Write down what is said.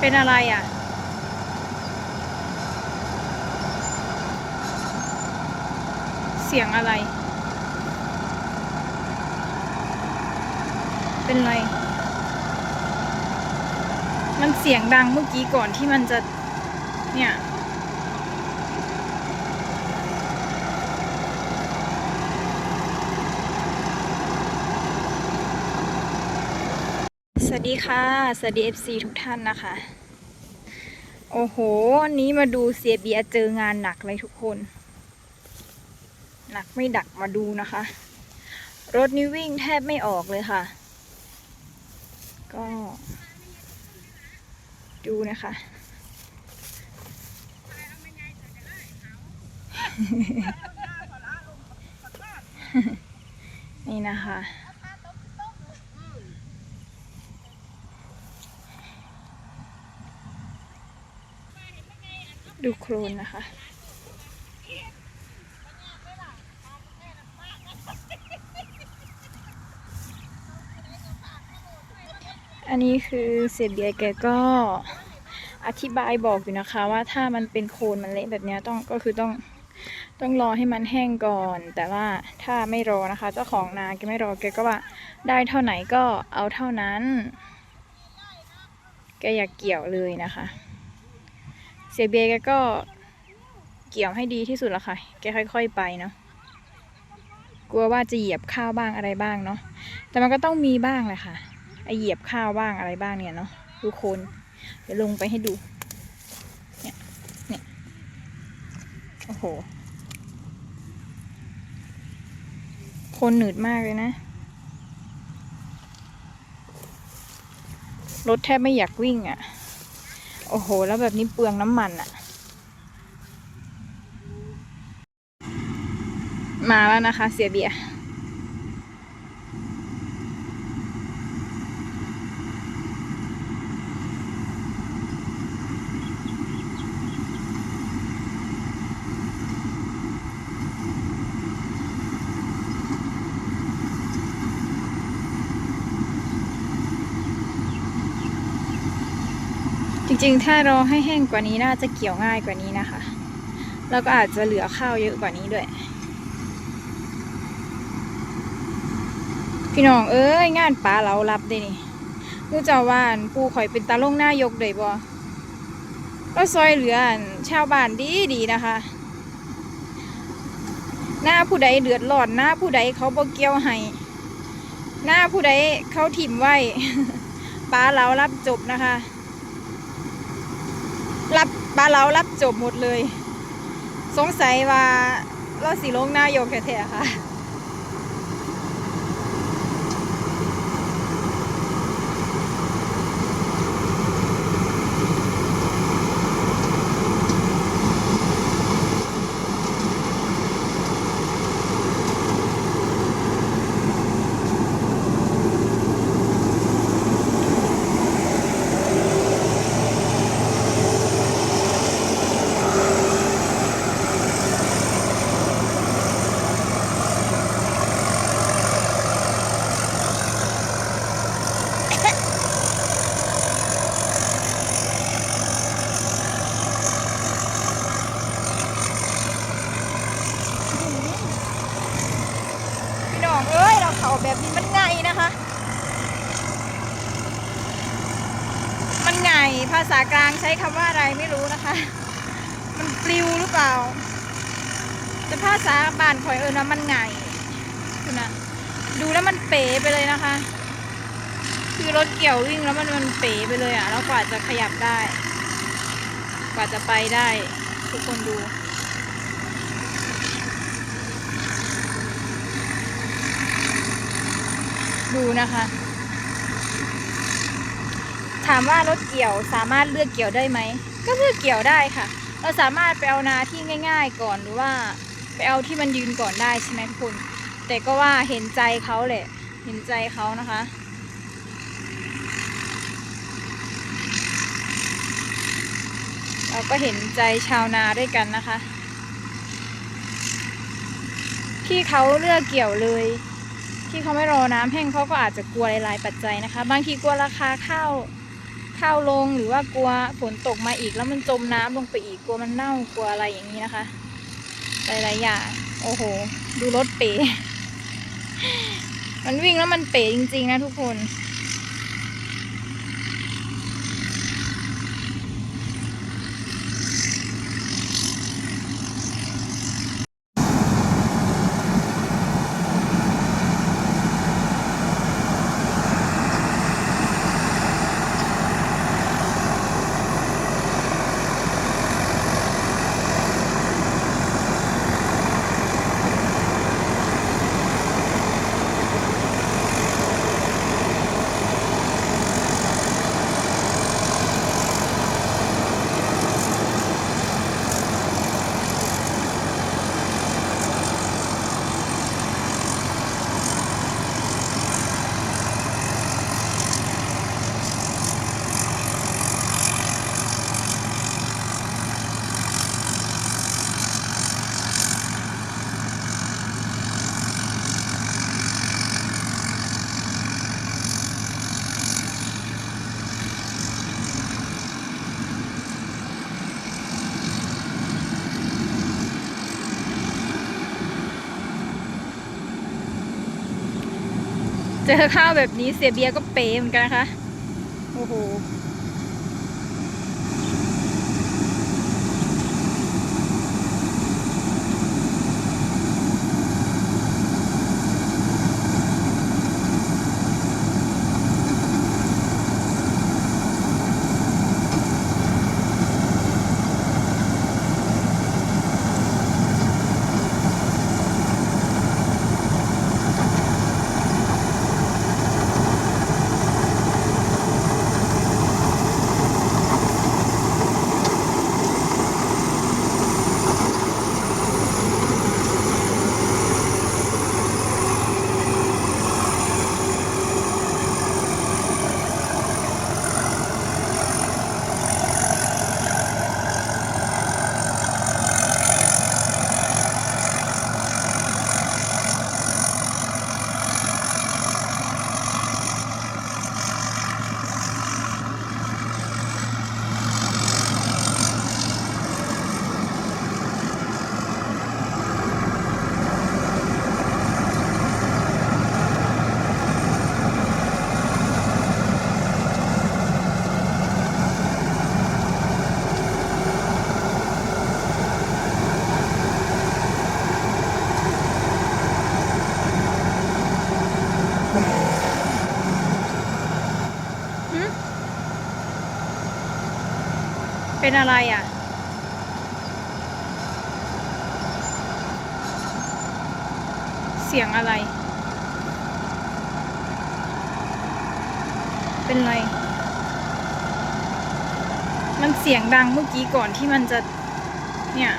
เป็นอะไรอะ เสียงอะไร เป็นไร มันเสียงดังเมื่อกี้ก่อนที่มันจะ เนี่ย สวัสดี ค่ะ สวัสดี FC ทุกท่านนะคะ โอ้โหวันนี้มาดูเสียเบียเจองานหนักเลยทุกคน หนักไม่ดักมาดูนะคะ รถนี้วิ่งแทบไม่ออกเลยค่ะ ก็ ดูนะคะ นี่นะคะ ดูโครนนะคะอันนี้คือเสียเบียแกก็อธิบายบอกอยู่นะคะ ว่าถ้ามันเป็นโคลนมันเละแบบนี้ต้องก็คือต้องต้องรอให้มันแห้งก่อน แต่ว่าถ้าไม่รอนะคะ เจ้าของนาแกไม่รอแกก็ว่าได้เท่าไหนก็เอาเท่านั้น แกอยากเกี่ยวเลยนะคะ เสียเบียแกก็เกี่ยวให้ดีที่สุดละค่ะ แกค่อย ๆ ไปเนาะ กลัวว่าจะเหยียบข้าวบ้างอะไรบ้างเนาะ แต่มันก็ต้องมีบ้างแหละค่ะ ไอเหยียบข้าวบ้างอะไรบ้างเนี่ยเนาะทุกคน เดี๋ยวลงไปให้ดู เนี่ย เนี่ย โอ้โห คนหนืดมากเลยนะ รถแทบไม่อยากวิ่งอะ่ะ โอ้โห แล้วแบบนี้เปลืองน้ำมันอะ่ะมาแล้วนะคะ เสียเบียร์ ริงๆ ถ้ารอให้แห้งกว่านี้น่าจะเกี่ยวง่ายกว่านี้นะคะ แล้วก็อาจจะเหลือข้าวเยอะกว่านี้ด้วย พี่น้องเอ้ยงานปลาเรารับได้นี่มูเจ้าว่านปูข่อยเป็นตาลงหน้ายกได้บ่ก็ซอยเหลือนชาวบ้านดีดีนะคะ หน้าผู้ใดเดือดร้อนหน้าผู้ใดเขาบ่เกี่ยวให้หน้าผู้ใดเขาถิ่มไว้ปลาเรารับจบนะคะ รับปลาเรารับจบหมดเลย สงสัยว่าเราสีลงหน้ายกแท้ๆค่ะ พี่น้องเอ้ย เราเขาแบบนี้มันไงนะคะ มันไง ภาษากลางใช้คำว่าอะไรไม่รู้นะคะ มันปลิวหรือเปล่า แต่ภาษาบ้านข่อยเอิญว่ามันไงคุณนะดูแล้วมันเป๋ไปเลยนะคะ คือรถเกี่ยววิ่งแล้วมันมันเป๋ไปเลยอะ่ะ แล้วกว่าจะขยับได้ กว่าจะไปได้ ทุกคนดูดูนะคะ ถามว่ารถเกี่ยวสามารถเลือกเกี่ยวได้ไหม ก็เลือกเกี่ยวได้ค่ะ เราสามารถไปเอานาที่ง่าย ๆ ก่อนหรือว่าไปเอาที่มันยืนก่อนได้ใช่ไหมทุกคน แต่ก็ว่าเห็นใจเขาแหละ เห็นใจเขานะคะเราก็เห็นใจชาวนาด้วยกันนะคะ ที่เขาเลือกเกี่ยวเลย ที่เขาไม่รอน้ำแห้งเขาก็อาจจะกลัวหลายๆปัจจัยนะคะ บางทีกลัวราคาข้าว ข้าวลงหรือว่ากลัวฝนตกมาอีก แล้วมันจมน้ำลงไปอีกกลัวมันเน่ากลัวอะไรอย่างนี้นะคะ หลายๆอย่างโอ้โห ดูรถเป๋ มันวิ่งแล้วมันเป๋จริงๆนะทุกคน เจอข้าวแบบนี้เสียเบียก็เป๋เหมือนกันนะคะ โอ้โห เป็นอะไรอะ เสียงอะไร เป็นไร มันเสียงดังเมื่อกี้ก่อนที่มันจะ เนี่ย